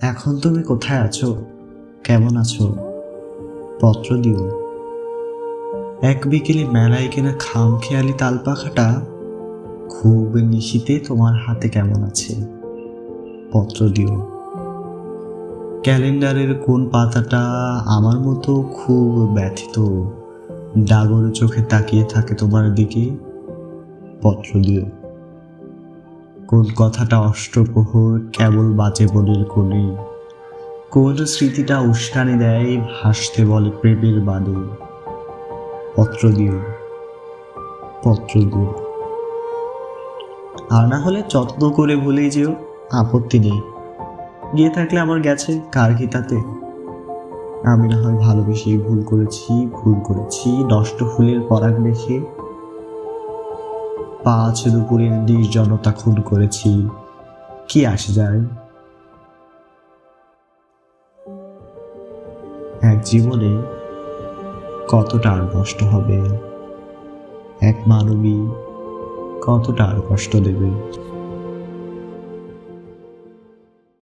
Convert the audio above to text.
এখন তুমি কোথায় আছো? কেমন আছো? পত্র দিও। এক বিকেলে মেলায় কেনা খাম খেয়ালি তাল পাখাটা খুব নিশিতে তোমার হাতে কেমন আছে? পত্র দিও। ক্যালেন্ডারের কোন পাতাটা আমার মতো খুব ব্যথিত? ডাগর চোখে তাকিয়ে থাকে তোমার দিকে? পত্র দিও। কোন কথাটা অষ্টপ্রহর কেবল বাজে বনের কোণে? কোন স্মৃতিটা উস্কানি দেয় ভাসতে বলে প্রেমের বাদে? পত্র দিও। পত্র দিও। আর না হলে যত্ন করে ভুলেই যেও, আপত্তি নেই। গিয়ে থাকলে আমার গেছে, কার কি তাতে আমি না হয় ভালোবেসেই ভুল করেছি ভুল করেছি, নষ্ট ফুলের পরাগ দেখে পাঁচ দুপুরের নির্জনতা খুন করেছি। কি আসে যায়? এক জীবনে কতটা আর কষ্ট হবে? এক মানবী কতটা আর কষ্ট দেবে?